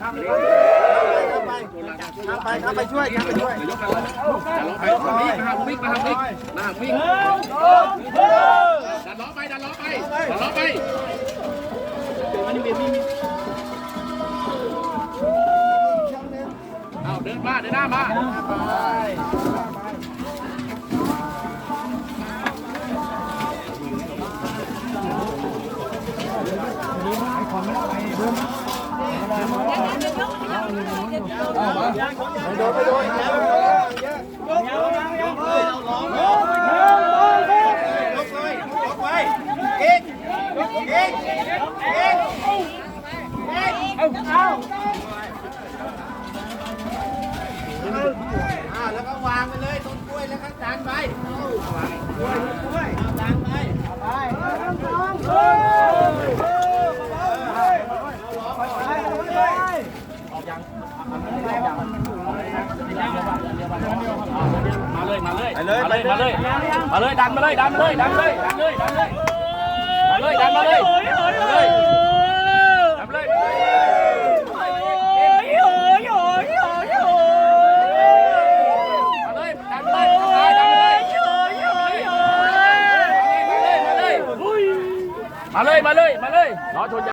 ข้าไปข้าไปข้ามไปข้ามไปช่วยข้ามไปช่วยยกไปแล้วจะล้อไปล้อนล้มาหาวิ่งมาหาวิ่งมาหาวิ่งดันล้อไปดันล้อไปดันล้อไปเอาเดินมาเดินหน้ามา แล้วก็วางไปเลยต้นกล้วยแล้วก็ดันไปกล้วยกล้วยดันไปไป มาเลยมาเลยมาเลยมาเลยมาเลยมาเลยดันมาเลยดันมาเลยดันมาเลยดันเลยดันเลยดันเลยดันมาเลยดันเลยดันมาเลยมาเลยดันมาเลยดันมาเลยมาเลยมาเลยมาเลยมาเลยรอชน